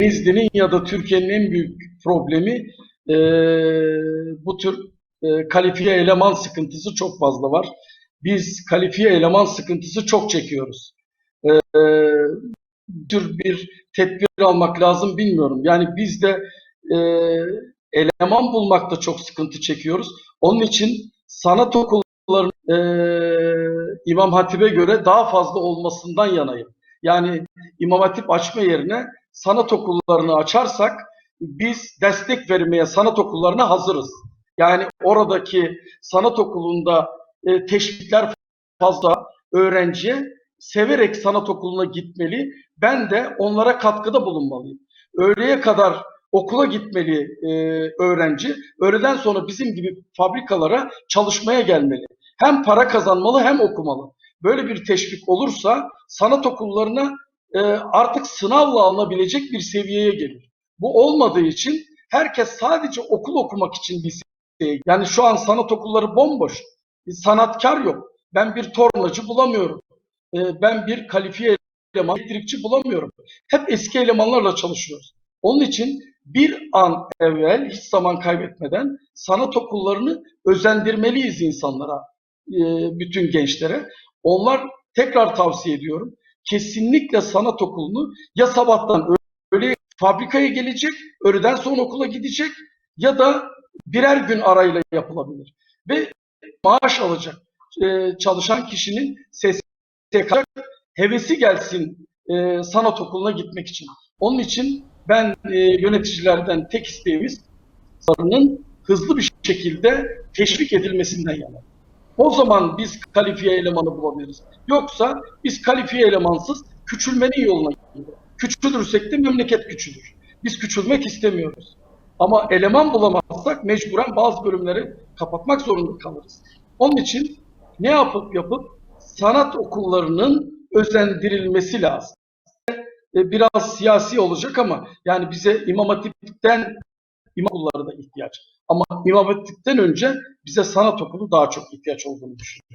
Denizli'nin ya da Türkiye'nin en büyük problemi e, bu tür e, kalifiye eleman sıkıntısı çok fazla var. Biz kalifiye eleman sıkıntısı çok çekiyoruz. E, e, tür bir tedbir almak lazım bilmiyorum. Yani biz de e, eleman bulmakta çok sıkıntı çekiyoruz. Onun için sanat okullarının e, İmam Hatip'e göre daha fazla olmasından yanayım. Yani İmam Hatip açma yerine sanat okullarını açarsak biz destek vermeye sanat okullarına hazırız. Yani oradaki sanat okulunda e, teşvikler fazla öğrenciye severek sanat okuluna gitmeli. Ben de onlara katkıda bulunmalıyım. Öğleye kadar okula gitmeli e, öğrenci. Öğleden sonra bizim gibi fabrikalara çalışmaya gelmeli. Hem para kazanmalı hem okumalı. Böyle bir teşvik olursa sanat okullarına e, artık sınavla alınabilecek bir seviyeye gelir. Bu olmadığı için herkes sadece okul okumak için liseye yani şu an sanat okulları bomboş. Bir sanatkar yok. Ben bir tornacı bulamıyorum. E, ben bir kalifiye eleman, elektrikçi bulamıyorum. Hep eski elemanlarla çalışıyoruz. Onun için bir an evvel hiç zaman kaybetmeden sanat okullarını özendirmeliyiz insanlara, e, bütün gençlere. Onlar tekrar tavsiye ediyorum. Kesinlikle sanat okulunu ya sabahtan öyle fabrikaya gelecek, öğleden sonra okula gidecek ya da birer gün arayla yapılabilir. Ve maaş alacak e, çalışan kişinin SSK hevesi gelsin e, sanat okuluna gitmek için. Onun için ben e, yöneticilerden tek isteğimiz hızlı bir şekilde teşvik edilmesinden yana. O zaman biz kalifiye elemanı bulabiliriz. Yoksa biz kalifiye elemansız küçülmenin yoluna gidiyoruz. Küçülürsek de memleket küçülür. Biz küçülmek istemiyoruz. Ama eleman bulamazsak mecburen bazı bölümleri kapatmak zorunda kalırız. Onun için ne yapıp yapıp sanat okullarının özendirilmesi lazım. E, Biraz siyasi olacak ama yani bize İmam Hatip'ten imam okulları da ihtiyaç. Ama İmam Hatip'ten önce bize sanat okulu daha çok ihtiyaç olduğunu düşünüyorum.